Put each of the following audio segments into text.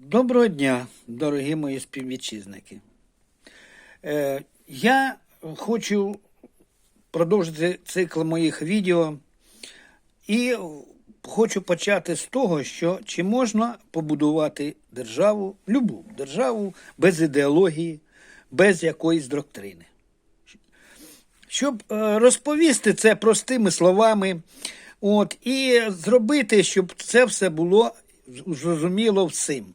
Доброго дня, дорогі мої співвітчизники. Е, я хочу продовжити цикл моїх відео і хочу почати з того, що чи можна побудувати державу, любу державу без ідеології, без якоїсь доктрини. Щоб е, розповісти це простими словами, от, і зробити, щоб це все було зрозуміло всім.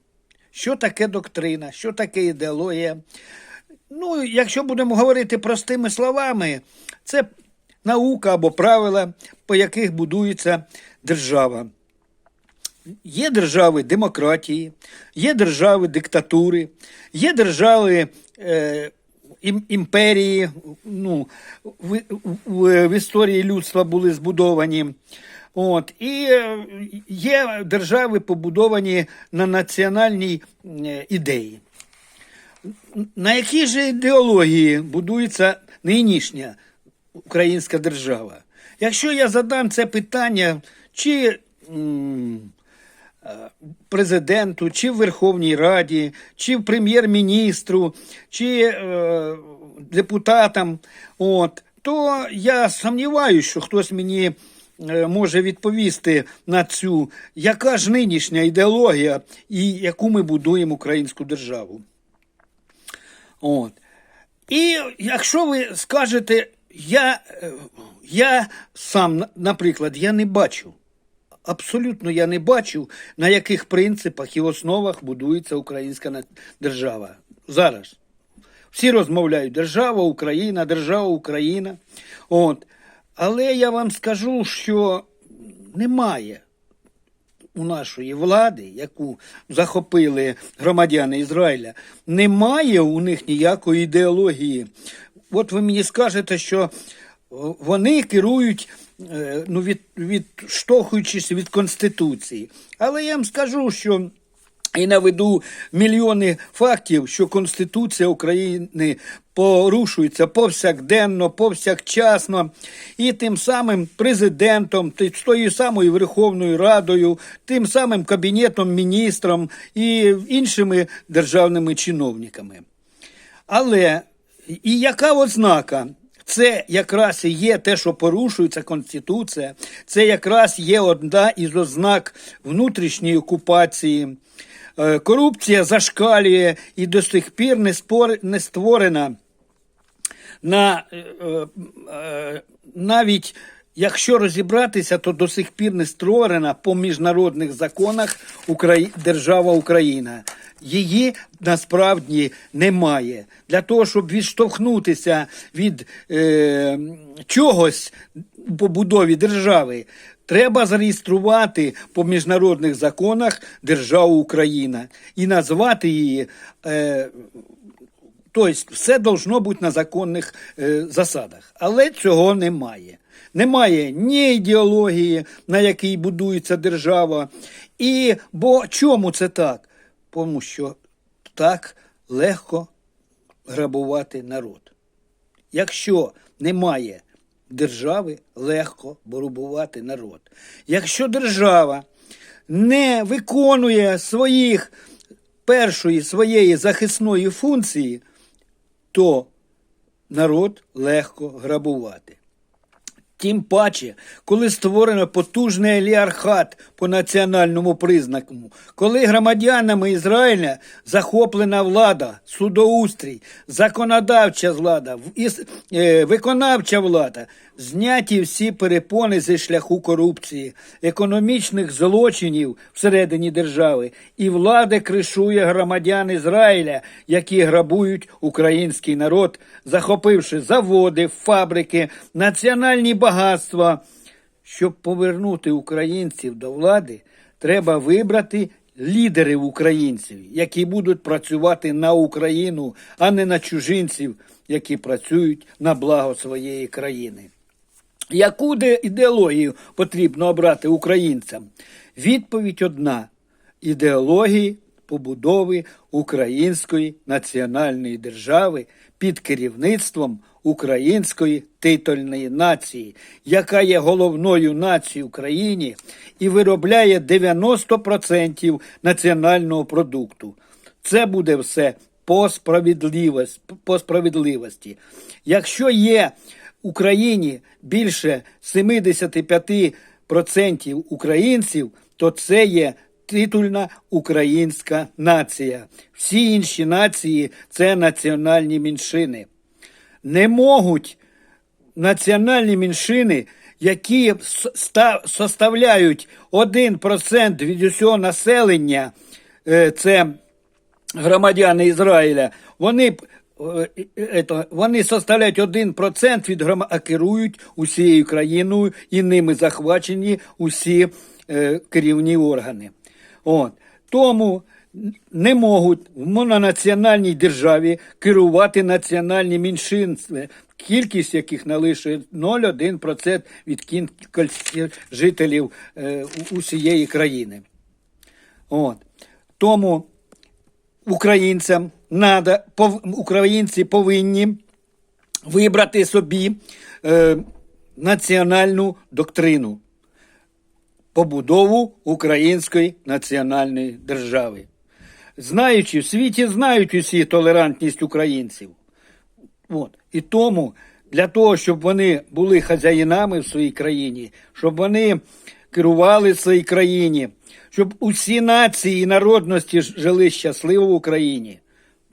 Що таке доктрина, що таке ідеологія. Ну, якщо будемо говорити простими словами, це наука або правила, по яких будується держава. Є держави демократії, є держави диктатури, є держави е, імперії, ну, в, в, в історії людства були збудовані. От, і е, є держави, побудовані на національній е, ідеї. На якій же ідеології будується нинішня українська держава? Якщо я задам це питання, чи м, президенту, чи в Верховній Раді, чи в прем'єр-міністру, чи е, депутатам, от, то я сумніваюся, що хтось мені е, може відповісти на цю, яка ж нинішня ідеологія і яку ми будуємо українську державу. От. І якщо ви скажете, я, е, я сам, наприклад, я не бачу, абсолютно я не бачу, на яких принципах і основах будується українська держава. Зараз. Всі розмовляють держава Україна, держава Україна. От. Але я вам скажу, що немає у нашої влади, яку захопили громадяни Ізраїля, немає у них ніякої ідеології. От ви мені скажете, що вони керують, е, ну, від, відштовхуючись від Конституції. Але я вам скажу, що і наведу мільйони фактів, що Конституція України порушується повсякденно, повсякчасно, і тим самим президентом, тою самою Верховною Радою, тим самим Кабінетом міністром і іншими державними чиновниками. Але і яка ознака? Це якраз і є те, що порушується Конституція, це якраз є одна із ознак внутрішньої окупації. Е, Корупція зашкалює і до сих пір не, спор... не створена на е, е, навіть якщо розібратися, то до сих пір не створена по міжнародних законах держава Україна. Її насправді немає. Для того, щоб відштовхнутися від е, чогось у побудові держави, треба зареєструвати по міжнародних законах державу Україна і назвати її. Е, Тобто все должно бути на законних е, засадах. Але цього немає. Немає ні ідеології, на якій будується держава. І бо чому це так? Тому що так легко грабувати народ. Якщо немає держави, легко борубувати народ. Якщо держава не виконує своїх першої своєї захисної функції, то народ легко грабувати. Тим паче, коли створено потужний олігархат по національному признаку, коли громадянами Ізраїля захоплена влада, судоустрій, законодавча влада, е, виконавча влада, зняті всі перепони зі шляху корупції, економічних злочинів всередині держави, і влада кришує громадян Ізраїля, які грабують український народ, захопивши заводи, фабрики, національні багатства. Щоб повернути українців до влади, треба вибрати лідерів українців, які будуть працювати на Україну, а не на чужинців, які працюють на благо своєї країни. Яку де- ідеологію потрібно обрати українцям? Відповідь одна: ідеології побудови української національної держави під керівництвом української титульної нації, яка є головною нацією в країні і виробляє 90% національного продукту. Це буде все по справедливості. По справедливості. Якщо є в Україні більше 75% українців, то це є титульна українська нація. Всі інші нації це національні меншини. Не можуть національні меншини, які составляють 1% від усього населення, е, це громадяни Ізраїля, вони, е, е, вони составляють 1% від грома, а керують усією країною і ними захвачені усі керівні органи. От. Тому не можуть в мононаціональній державі керувати національні меншинства, кількість яких налишує 0,1% від кількості жителів е, усієї країни. От. Тому українцям надо, українці повинні вибрати собі е, національну доктрину побудову української національної держави. Знаючи, в світі знають усі толерантність українців. От. І тому для того, щоб вони були хазяїнами в своїй країні, щоб вони керували своїй країні, щоб усі нації і народності жили щасливо в Україні,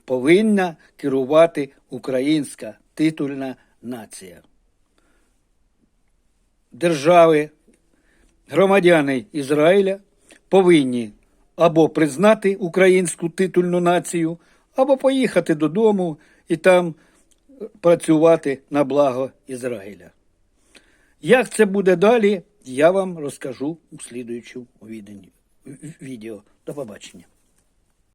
повинна керувати українська титульна нація. Держави, громадяни Ізраїля повинні або признати українську титульну націю, або поїхати додому і там працювати на благо Ізраїля. Як це буде далі, я вам розкажу у слідуючому відео. До побачення.